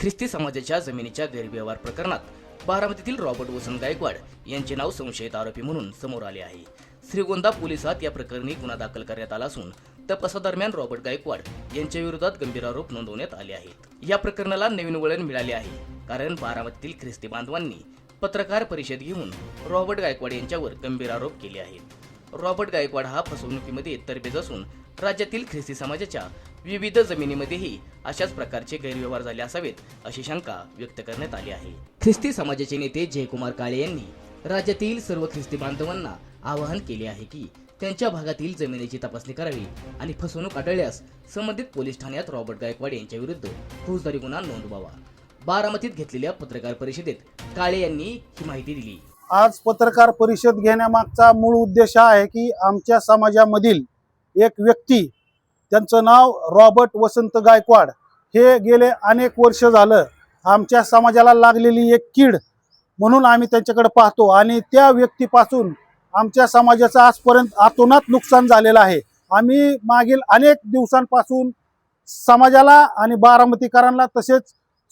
ख्रिस्ती समाजाच्या जमिनीच्या गैरव्यवहार प्रकरणात बारामतीतील रॉबर्ट वसंत गायकवाड यांचे नाव संशयित आरोपी म्हणून समोर आले आहे. श्रीगोंदा पोलिसात या प्रकरणी गुन्हा दाखल करण्यात आला असून तपासादरम्यान रॉबर्ट गायकवाड यांच्या विरोधात गंभीर आरोप नोंदवण्यात आले आहेत. या प्रकरणाला नवीन वळण मिळाले आहे कारण बारामतीतील ख्रिस्ती बांधवांनी पत्रकार परिषद घेऊन रॉबर्ट गायकवाड यांच्यावर गंभीर आरोप केले आहेत. रॉबर्ट गायकवाड हा फसवणुकीमध्ये तरबेज असून राज्यातील ख्रिस्ती समाजाच्या विविध जमिनीमध्येही अशाच प्रकारचे गैरव्यवहार झाले असावेत अशी शंका व्यक्त करण्यात आली आहे. ख्रिस्ती समाजाचे नेते जयकुमार काळे यांनी राज्यातील सर्व ख्रिस्ती बांधवांना आवाहन केले आहे की त्यांच्या भागातील जमिनीची तपासणी करावी आणि फसवणूक आढळल्यास संबंधित पोलीस ठाण्यात रॉबर्ट गायकवाड यांच्या विरुद्ध फौजदारी गुन्हा नोंदवावा. बारामतीत घेतलेल्या पत्रकार परिषदेत काळे यांनी ही माहिती दिली. आज पत्रकार परिषद घेण्यामागचा मूळ उद्देश हा आहे की आमच्या समाजामधील एक व्यक्ती त्यांचं नाव रॉबर्ट वसंत गायकवाड. हे गेले अनेक वर्ष झालं. आमच्या समाजाला लागलेली एक कीड म्हणून आम्ही त्यांच्याकडे पाहतो. आणि त्या व्यक्तीपासून आमच्या समाजाचं आजपर्यंत आतोनात नुकसान झालेलं आहे. आम्ही मागील अनेक दिवसांपासून समाजाला आणि बारामतीकरांना तसेच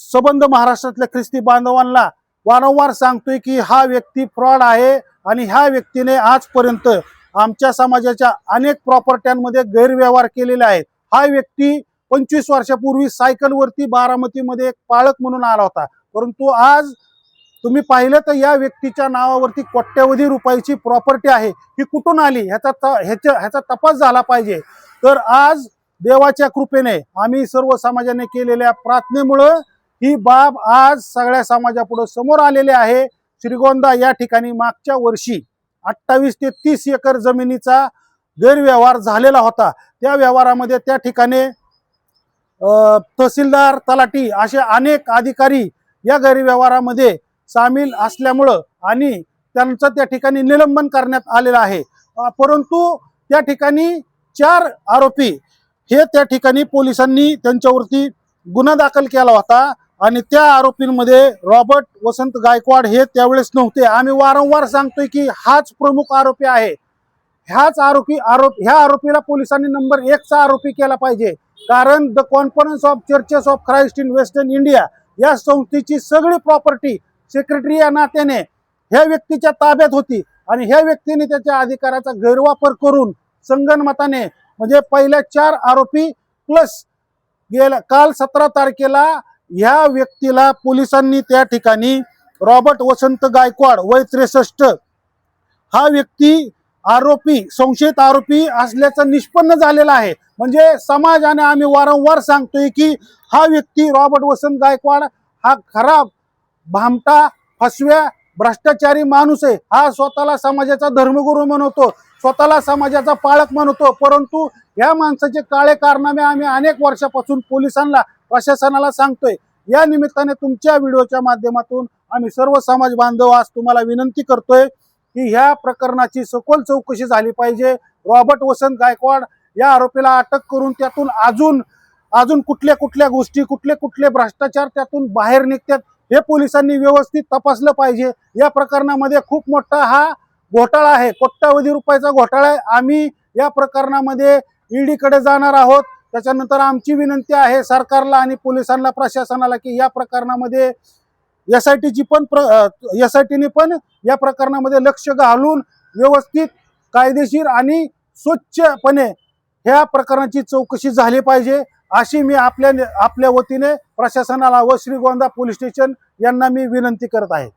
सबंध महाराष्ट्रातल्या ख्रिस्ती बांधवांना वारंवार सांगतोय की हा व्यक्ती फ्रॉड आहे आणि ह्या व्यक्तीने आजपर्यंत आमच्या समाजाच्या अनेक प्रॉपर्ट्यांमध्ये गैरव्यवहार केलेले आहेत. हा व्यक्ती पंचवीस वर्षापूर्वी सायकलवरती बारामतीमध्ये एक पाळक म्हणून आला होता. परंतु आज तुम्ही पाहिलं तर या व्यक्तीच्या नावावरती कोट्यवधी रुपयाची प्रॉपर्टी आहे. ही कुठून आली? ह्याचा त- ह्याच्या ह्याचा तपास झाला पाहिजे. तर आज देवाच्या कृपेने आम्ही सर्व समाजाने केलेल्या प्रार्थनेमुळं ही बाब आज सगळ्या समाजापुढं समोर आलेली आहे. श्रीगोंदा या ठिकाणी मागच्या वर्षी अठ्ठावीस ते तीस एकर जमिनीचा गैरव्यवहार झालेला होता. त्या व्यवहारामध्ये त्या ठिकाणी तहसीलदार तलाठी असे अनेक अधिकारी या गैरव्यवहारामध्ये सामील असल्यामुळं आणि त्यांचं त्या ठिकाणी निलंबन करण्यात आलेलं आहे. परंतु त्या ठिकाणी चार आरोपी हे त्या ठिकाणी पोलिसांनी त्यांच्यावरती गुन्हा दाखल केला होता. आणि त्या आरोपींमध्ये रॉबर्ट वसंत गायकवाड हे त्यावेळेस नव्हते. आम्ही वारंवार सांगतोय की हाच प्रमुख आरोपी आहे. ह्याच आरोपी आरोप ह्या आरोपीला पोलिसांनी नंबर एकचा आरोपी केला पाहिजे. कारण the conference of churches of Christ in western India या संस्थेची सगळी प्रॉपर्टी सेक्रेटरी या नात्याने ह्या व्यक्तीच्या ताब्यात होती. आणि ह्या व्यक्तीने त्याच्या अधिकाराचा गैरवापर करून संगणमताने म्हणजे पहिल्या चार आरोपी प्लस गेल्या काल सतरा तारखेला ह्या व्यक्तीला पोलिसांनी त्या ठिकाणी रॉबर्ट वसंत गायकवाड वय त्रेसष्ट. हा व्यक्ती आरोपी संशयित आरोपी असल्याचं निष्पन्न झालेलं आहे. म्हणजे समाजाने आम्ही वारंवार सांगतोय की हा व्यक्ती रॉबर्ट वसंत गायकवाड हा खराब भामटा फसव्या भ्रष्टाचारी माणूस आहे. हा स्वतःला समाजाचा धर्मगुरू म्हणतो स्वतःला समाजाचा पाळक म्हणतो. परंतु या माणसाचे काळे कारनामे आम्ही अनेक वर्षापासून पोलिसांना प्रशासनाला सांगतोय. या निमित्ताने तुमच्या व्हिडिओच्या माध्यमातून आम्ही सर्व समाज बांधव आज तुम्हाला विनंती करतोय की ह्या प्रकरणाची सखोल चौकशी झाली पाहिजे. रॉबर्ट वसंत गायकवाड या आरोपीला अटक करून त्यातून अजून अजून कुठल्या कुठल्या गोष्टी कुठले कुठले भ्रष्टाचार त्यातून बाहेर निघतात हे पोलिसांनी व्यवस्थित तपासलं पाहिजे. या प्रकरणामध्ये खूप मोठा हा घोटाळा आहे. कोट्यावधी रुपयाचा घोटाळा आहे. आम्ही या प्रकरणामध्ये ईडीकडे जाणार आहोत. त्याच्यानंतर आमची विनंती आहे सरकारला आणि पोलिसांना प्रशासनाला की या प्रकरणामध्ये एस आय टीची पण प्र एस आय टीने पण या प्रकरणामध्ये लक्ष घालून व्यवस्थित कायदेशीर आणि स्वच्छपणे ह्या प्रकरणाची चौकशी झाली पाहिजे अशी मी आपल्या आपल्या वतीने प्रशासनाला व श्रीगोंदा पोलीस स्टेशन यांना मी विनंती करत आहे.